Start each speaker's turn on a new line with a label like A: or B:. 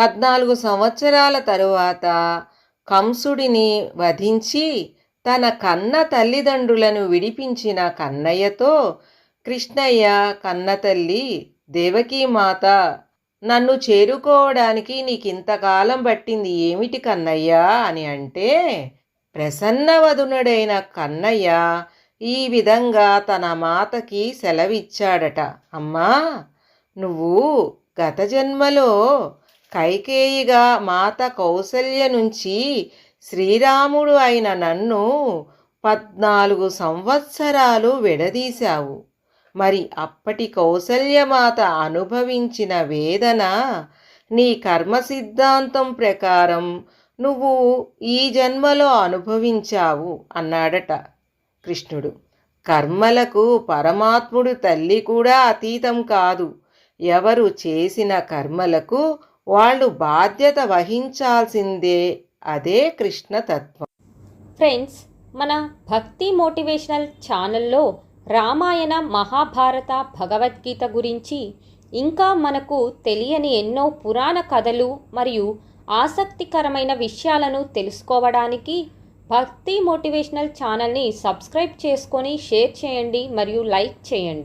A: పద్నాలుగు సంవత్సరాల తరువాత కంసుడిని వధించి తన కన్న తల్లిదండ్రులను విడిపించిన కన్నయ్యతో కృష్ణయ్య కన్నతల్లి దేవకీమాత నన్ను చేరుకోవడానికి నీకింతకాలం పట్టింది ఏమిటి కన్నయ్య అని అంటే ప్రసన్నవదునుడైన కన్నయ్య ఈ విధంగా తన మాతకి సెలవిచ్చాడట. అమ్మా నువ్వు గత జన్మలో కైకేయిగా మాత కౌసల్య నుంచి శ్రీరాముడు అయిన నన్ను పద్నాలుగు సంవత్సరాలు విడదీశావు. మరి అప్పటి కౌసల్యమాత అనుభవించిన వేదన నీ కర్మ సిద్ధాంతం ప్రకారం నువ్వు ఈ జన్మలో అనుభవించావు అన్నాడట కృష్ణుడు. కర్మలకు పరమాత్ముడు తల్లి కూడా అతీతం కాదు. ఎవరు చేసిన కర్మలకు వాళ్ళు బాధ్యత వహించాల్సిందే. అదే కృష్ణ తత్వం.
B: ఫ్రెండ్స్ మన భక్తి మోటివేషనల్ ఛానల్లో రామాయణ మహాభారత భగవద్గీత గురించి ఇంకా మనకు తెలియని ఎన్నో పురాణ కథలు మరియు ఆసక్తికరమైన విషయాలను తెలుసుకోవడానికి భక్తి మోటివేషనల్ ఛానల్ని సబ్స్క్రైబ్ చేసుకొని షేర్ చేయండి మరియు లైక్ చేయండి.